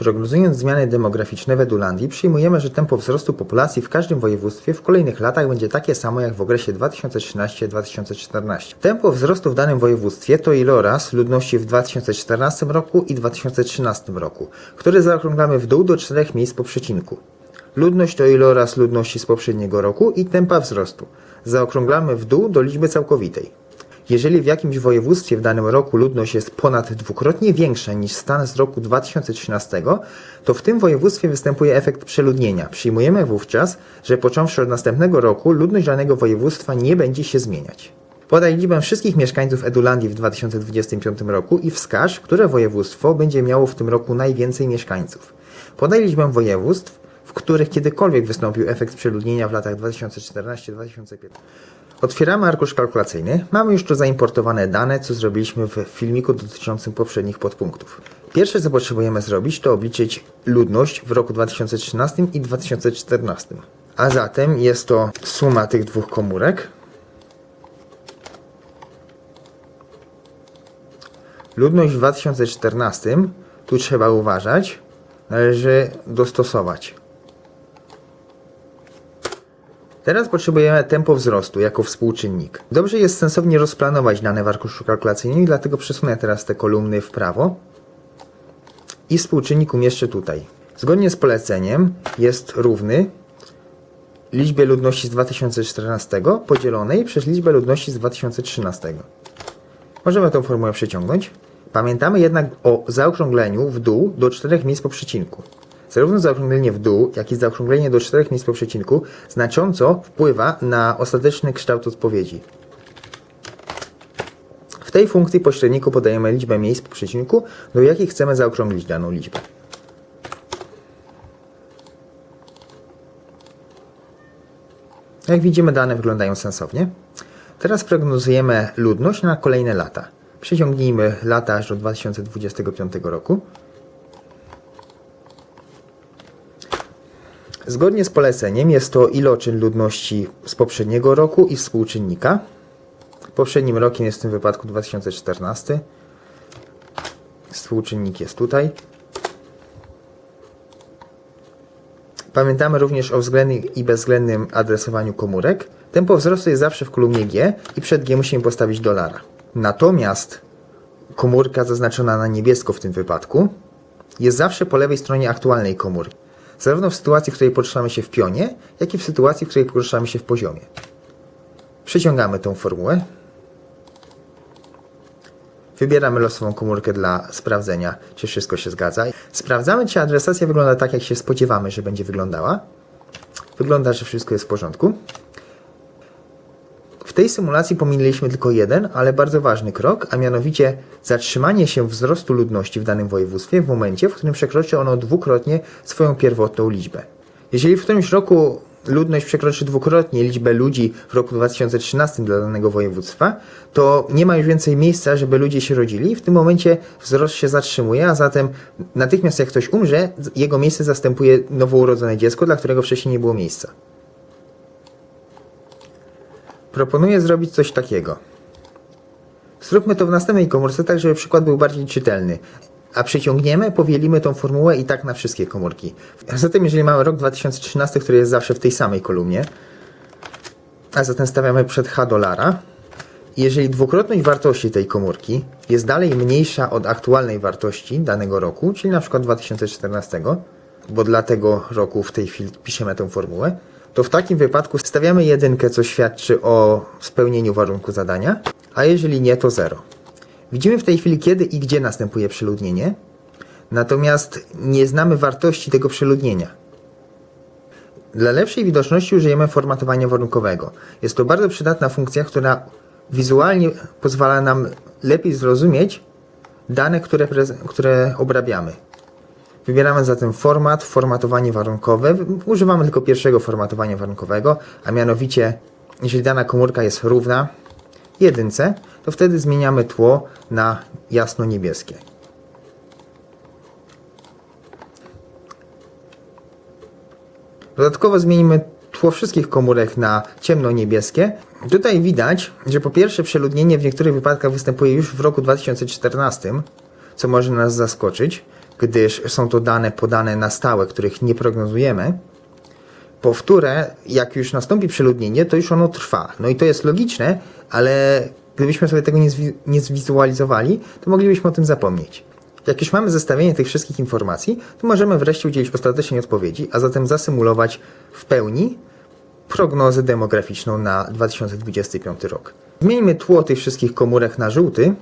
Prognozując zmiany demograficzne w Edulandii, przyjmujemy, że tempo wzrostu populacji w każdym województwie w kolejnych latach będzie takie samo jak w okresie 2013-2014. Tempo wzrostu w danym województwie to iloraz ludności w 2014 roku i 2013 roku, który zaokrąglamy w dół do czterech miejsc po przecinku. Ludność to iloraz ludności z poprzedniego roku i tempa wzrostu. Zaokrąglamy w dół do liczby całkowitej. Jeżeli w jakimś województwie w danym roku ludność jest ponad dwukrotnie większa niż stan z roku 2013, to w tym województwie występuje efekt przeludnienia. Przyjmujemy wówczas, że począwszy od następnego roku ludność danego województwa nie będzie się zmieniać. Podaj liczbę wszystkich mieszkańców Edulandii w 2025 roku i wskaż, które województwo będzie miało w tym roku najwięcej mieszkańców. Podaj liczbę województw, w których kiedykolwiek wystąpił efekt przeludnienia w latach 2014-2015. Otwieramy arkusz kalkulacyjny. Mamy już tu zaimportowane dane, co zrobiliśmy w filmiku dotyczącym poprzednich podpunktów. Pierwsze, co potrzebujemy zrobić, to obliczyć ludność w roku 2013 i 2014. A zatem jest to suma tych dwóch komórek. Ludność w 2014, tu trzeba uważać, należy dostosować. Teraz potrzebujemy tempo wzrostu jako współczynnik. Dobrze jest sensownie rozplanować dane w arkuszu kalkulacyjnym, dlatego przesunę teraz te kolumny w prawo i współczynnik umieszczę tutaj. Zgodnie z poleceniem jest równy liczbie ludności z 2014 podzielonej przez liczbę ludności z 2013. Możemy tę formułę przeciągnąć. Pamiętamy jednak o zaokrągleniu w dół do czterech miejsc po przecinku. Zarówno zaokrąglenie w dół, jak i zaokrąglenie do czterech miejsc po przecinku znacząco wpływa na ostateczny kształt odpowiedzi. W tej funkcji pośredniku podajemy liczbę miejsc po przecinku, do jakich chcemy zaokrąglić daną liczbę. Jak widzimy, dane wyglądają sensownie. Teraz prognozujemy ludność na kolejne lata. Przeciągnijmy lata aż do 2025 roku. Zgodnie z poleceniem jest to iloczyn ludności z poprzedniego roku i współczynnika. Poprzednim rokiem jest w tym wypadku 2014. Współczynnik jest tutaj. Pamiętamy również o względnym i bezwzględnym adresowaniu komórek. Tempo wzrostu jest zawsze w kolumnie G i przed G musimy postawić dolara. Natomiast komórka zaznaczona na niebiesko w tym wypadku jest zawsze po lewej stronie aktualnej komórki. Zarówno w sytuacji, w której poruszamy się w pionie, jak i w sytuacji, w której poruszamy się w poziomie. Przeciągamy tą formułę. Wybieramy losową komórkę dla sprawdzenia, czy wszystko się zgadza. Sprawdzamy, czy adresacja wygląda tak, jak się spodziewamy, że będzie wyglądała. Wygląda, że wszystko jest w porządku. Tej symulacji pominęliśmy tylko jeden, ale bardzo ważny krok, a mianowicie zatrzymanie się wzrostu ludności w danym województwie w momencie, w którym przekroczy ono dwukrotnie swoją pierwotną liczbę. Jeżeli w którymś roku ludność przekroczy dwukrotnie liczbę ludzi w roku 2013 dla danego województwa, to nie ma już więcej miejsca, żeby ludzie się rodzili. W tym momencie wzrost się zatrzymuje, a zatem natychmiast jak ktoś umrze, jego miejsce zastępuje nowo urodzone dziecko, dla którego wcześniej nie było miejsca. Proponuję zrobić coś takiego. Zróbmy to w następnej komórce, tak żeby przykład był bardziej czytelny. A przyciągniemy, powielimy tą formułę i tak na wszystkie komórki. Zatem, jeżeli mamy rok 2013, który jest zawsze w tej samej kolumnie, a zatem stawiamy przed H dolara, jeżeli dwukrotność wartości tej komórki jest dalej mniejsza od aktualnej wartości danego roku, czyli na przykład 2014, bo dla tego roku w tej chwili piszemy tę formułę, to w takim wypadku stawiamy jedynkę, co świadczy o spełnieniu warunku zadania, a jeżeli nie, to 0. Widzimy w tej chwili, kiedy i gdzie następuje przeludnienie, natomiast nie znamy wartości tego przeludnienia. Dla lepszej widoczności użyjemy formatowania warunkowego. Jest to bardzo przydatna funkcja, która wizualnie pozwala nam lepiej zrozumieć dane, które, które obrabiamy. Wybieramy zatem format, formatowanie warunkowe. Używamy tylko pierwszego formatowania warunkowego, a mianowicie, jeżeli dana komórka jest równa jedynce, to wtedy zmieniamy tło na jasno-niebieskie. Dodatkowo zmienimy tło wszystkich komórek na ciemno-niebieskie. Tutaj widać, że po pierwsze przeludnienie w niektórych wypadkach występuje już w roku 2014, co może nas zaskoczyć. Gdyż są to dane podane na stałe, których nie prognozujemy. Powtórę, jak już nastąpi przeludnienie, to już ono trwa. No i to jest logiczne, ale gdybyśmy sobie tego nie, zwi- nie zwizualizowali, to moglibyśmy o tym zapomnieć. Jak już mamy zestawienie tych wszystkich informacji, to możemy wreszcie udzielić ostatecznej odpowiedzi, a zatem zasymulować w pełni prognozę demograficzną na 2025 rok. Zmieńmy tło tych wszystkich komórek na żółty.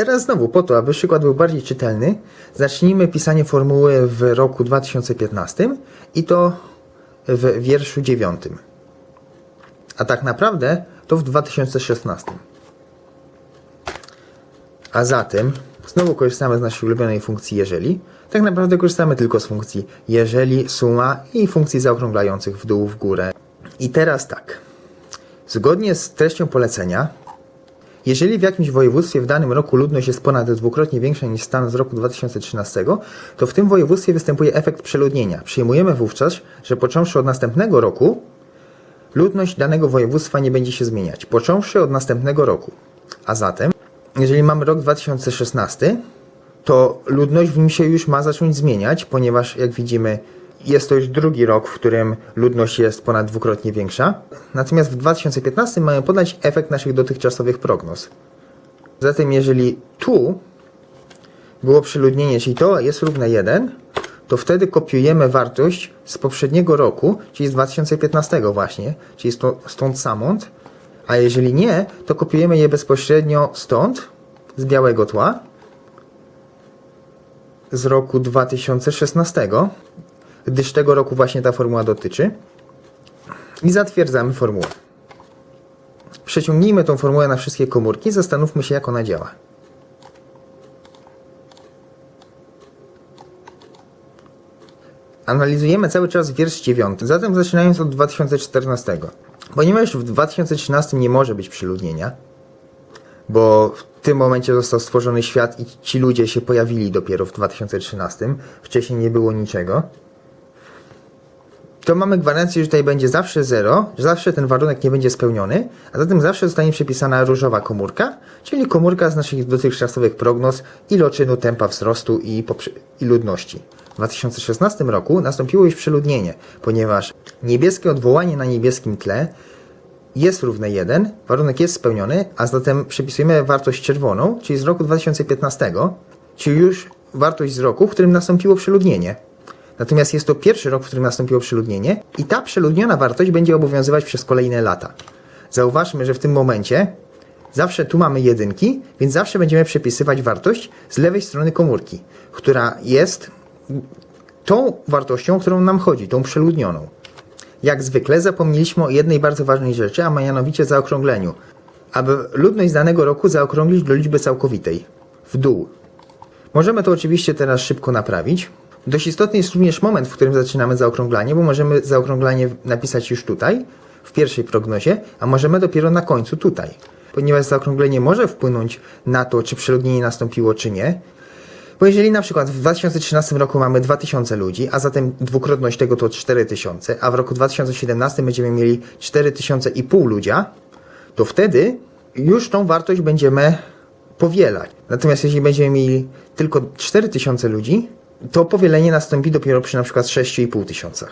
Teraz znowu po to, aby przykład był bardziej czytelny, zacznijmy pisanie formuły w roku 2015 i to w wierszu 9. A tak naprawdę to w 2016. A zatem znowu korzystamy z naszej ulubionej funkcji jeżeli. Tak naprawdę korzystamy tylko z funkcji jeżeli, suma i funkcji zaokrąglających w dół, w górę. I teraz tak. Zgodnie z treścią polecenia, jeżeli w jakimś województwie w danym roku ludność jest ponad dwukrotnie większa niż stan z roku 2013, to w tym województwie występuje efekt przeludnienia. Przyjmujemy wówczas, że począwszy od następnego roku ludność danego województwa nie będzie się zmieniać, począwszy od następnego roku. A zatem, jeżeli mamy rok 2016, to ludność w nim się już ma zacząć zmieniać, ponieważ jak widzimy, jest to już drugi rok, w którym ludność jest ponad dwukrotnie większa. Natomiast w 2015 mamy podać efekt naszych dotychczasowych prognoz. Zatem jeżeli tu było przeludnienie, czyli to jest równe 1, to wtedy kopiujemy wartość z poprzedniego roku, czyli z 2015 właśnie, czyli stąd samąd, a jeżeli nie, to kopiujemy je bezpośrednio stąd, z białego tła, z roku 2016, gdyż tego roku właśnie ta formuła dotyczy, i zatwierdzamy formułę. Przeciągnijmy tą formułę na wszystkie komórki zastanówmy się, jak ona działa. Analizujemy cały czas wiersz 9, zatem zaczynając od 2014. Ponieważ w 2013 nie może być przyludnienia, bo w tym momencie został stworzony świat i ci ludzie się pojawili dopiero w 2013, wcześniej nie było niczego, to mamy gwarancję, że tutaj będzie zawsze 0, że zawsze ten warunek nie będzie spełniony, a zatem zawsze zostanie przypisana różowa komórka, czyli komórka z naszych dotychczasowych prognoz iloczynu tempa wzrostu i, i ludności. W 2016 roku nastąpiło już przeludnienie, ponieważ niebieskie odwołanie na niebieskim tle jest równe 1, warunek jest spełniony, a zatem przypisujemy wartość czerwoną, czyli z roku 2015, czyli już wartość z roku, w którym nastąpiło przeludnienie. Natomiast jest to pierwszy rok, w którym nastąpiło przeludnienie i ta przeludniona wartość będzie obowiązywać przez kolejne lata. Zauważmy, że w tym momencie zawsze tu mamy jedynki, więc zawsze będziemy przepisywać wartość z lewej strony komórki, która jest tą wartością, o którą nam chodzi, tą przeludnioną. Jak zwykle zapomnieliśmy o jednej bardzo ważnej rzeczy, a mianowicie zaokrągleniu. Aby ludność z danego roku zaokrąglić do liczby całkowitej, w dół. Możemy to oczywiście teraz szybko naprawić. Dość istotny jest również moment, w którym zaczynamy zaokrąglanie, bo możemy zaokrąglanie napisać już tutaj, w pierwszej prognozie, a możemy dopiero na końcu tutaj. Ponieważ zaokrąglenie może wpłynąć na to, czy przeludnienie nastąpiło, czy nie. Bo jeżeli na przykład w 2013 roku mamy 2000 ludzi, a zatem dwukrotność tego to 4000, a w roku 2017 będziemy mieli 4500 ludzia, to wtedy już tą wartość będziemy powielać. Natomiast jeśli będziemy mieli tylko 4000 ludzi, to powielenie nastąpi dopiero przy na przykład 6500 tysiącach,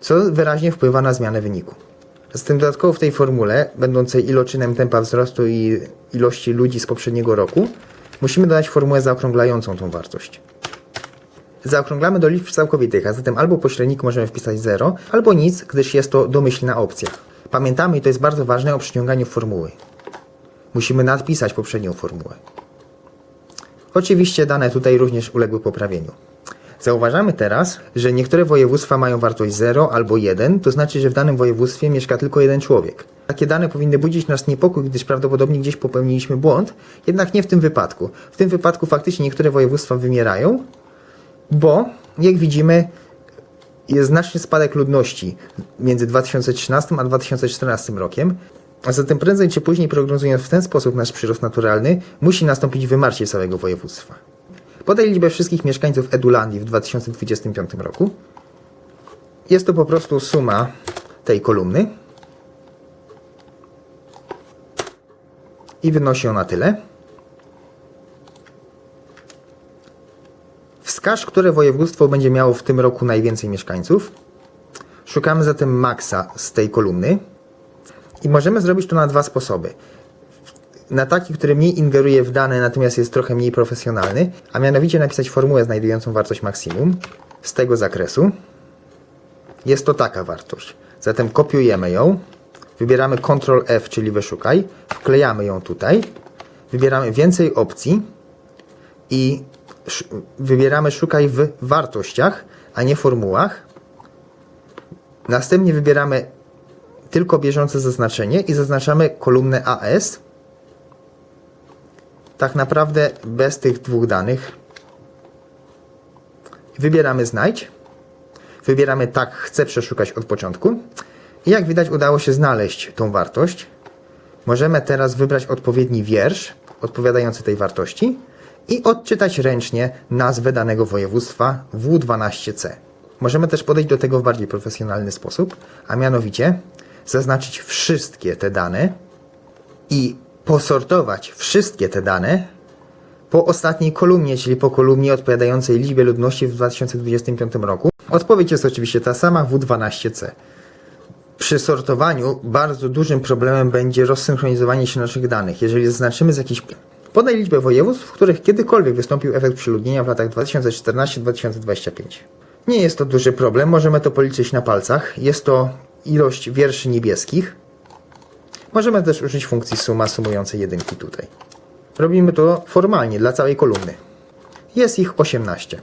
co wyraźnie wpływa na zmianę wyniku. Zatem dodatkowo w tej formule, będącej iloczynem tempa wzrostu i ilości ludzi z poprzedniego roku, musimy dodać formułę zaokrąglającą tą wartość. Zaokrąglamy do liczb całkowitych, a zatem albo po średniku możemy wpisać 0, albo nic, gdyż jest to domyślna opcja. Pamiętamy, i to jest bardzo ważne, o przyciąganiu formuły. Musimy nadpisać poprzednią formułę. Oczywiście dane tutaj również uległy poprawieniu. Zauważamy teraz, że niektóre województwa mają wartość 0 albo 1, to znaczy, że w danym województwie mieszka tylko jeden człowiek. Takie dane powinny budzić nas niepokój, gdyż prawdopodobnie gdzieś popełniliśmy błąd, jednak nie w tym wypadku. W tym wypadku faktycznie niektóre województwa wymierają, bo jak widzimy, jest znaczny spadek ludności między 2013 a 2014 rokiem. A zatem prędzej czy później, prognozując w ten sposób nasz przyrost naturalny, musi nastąpić wymarcie całego województwa. Podaj liczbę wszystkich mieszkańców Edulandii w 2025 roku. Jest to po prostu suma tej kolumny. I wynosi ona tyle. Wskaż, które województwo będzie miało w tym roku najwięcej mieszkańców. Szukamy zatem maksa z tej kolumny. I możemy zrobić to na dwa sposoby. Na taki, który mniej ingeruje w dane, natomiast jest trochę mniej profesjonalny, a mianowicie napisać formułę znajdującą wartość maksimum z tego zakresu. Jest to taka wartość. Zatem kopiujemy ją, wybieramy Ctrl F, czyli wyszukaj, wklejamy ją tutaj, wybieramy więcej opcji i wybieramy szukaj w wartościach, a nie formułach. Następnie wybieramy tylko bieżące zaznaczenie i zaznaczamy kolumnę AS. Tak naprawdę bez tych dwóch danych. Wybieramy znajdź. Wybieramy tak, chcę przeszukać od początku. I jak widać udało się znaleźć tą wartość. Możemy teraz wybrać odpowiedni wiersz odpowiadający tej wartości i odczytać ręcznie nazwę danego województwa W12C. Możemy też podejść do tego w bardziej profesjonalny sposób, a mianowicie zaznaczyć wszystkie te dane i posortować wszystkie te dane po ostatniej kolumnie, czyli po kolumnie odpowiadającej liczbie ludności w 2025 roku. Odpowiedź jest oczywiście ta sama W12C. Przy sortowaniu bardzo dużym problemem będzie rozsynchronizowanie się naszych danych. Jeżeli zaznaczymy z jakichś podaj liczbę województw, w których kiedykolwiek wystąpił efekt przeludnienia w latach 2014-2025. Nie jest to duży problem, możemy to policzyć na palcach. Jest to ilość wierszy niebieskich. Możemy też użyć funkcji suma sumującej jedynki tutaj. Robimy to formalnie dla całej kolumny. Jest ich 18.